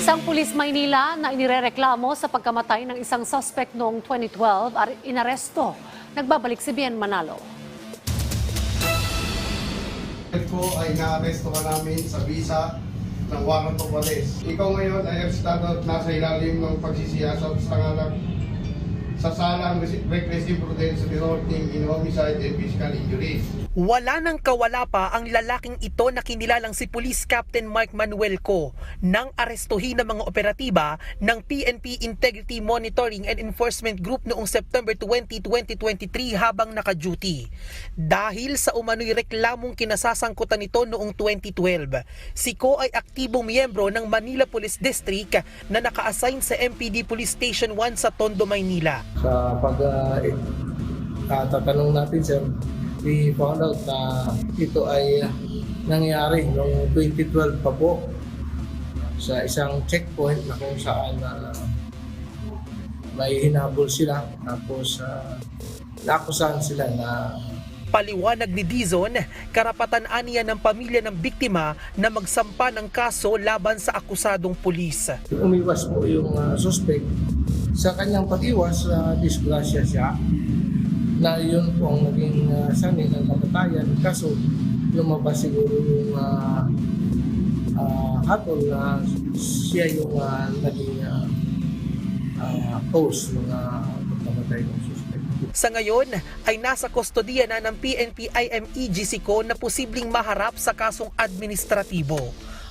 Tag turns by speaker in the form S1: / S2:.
S1: Isang pulis Maynila na inirereklamo sa pagkamatay ng isang suspect noong 2012 ar- inaresto. Nagbabalik si Bien Manalo.
S2: ko ay naaresto ka namin sa visa ng warrant of arrest. Ikaw ngayon ay arestado at nasa ilalim ng pagsisiyasat sa ngalang sa salang reckless imprudence resulting in homicide and physical injuries.
S3: Wala nang kawala pa ang lalaking ito na kinilalang si Police Captain Mark Manuel Co nang arestuhin ng mga operatiba ng PNP Integrity Monitoring and Enforcement Group noong September 20, 2023 habang naka-duty. Dahil sa umano'y reklamong kinasasangkutan nito noong 2012, si Co ay aktibong miyembro ng Manila Police District na naka-assign sa MPD Police Station 1 sa Tondo, Maynila.
S4: Sa pag uh, tatanong natin sir, we found out na ito ay nangyari noong 2012 pa po sa isang checkpoint na kung saan na may hinabol sila tapos uh, nakusahan sila na
S3: Paliwanag ni Dizon, karapatan aniya ng pamilya ng biktima na magsampa ng kaso laban sa akusadong pulis.
S4: umiwas po yung uh, suspect sa kanyang pag-iwas sa disgrasya siya na yun po ang naging uh, sanhi ng kamatayan kaso lumabas siguro yung uh, uh, hatol na siya yung uh, naging uh, uh, cause ng uh, pagkamatay ng suspect.
S3: Sa ngayon ay nasa kustodiya na ng PNP IMEG Siko na posibleng maharap sa kasong administratibo.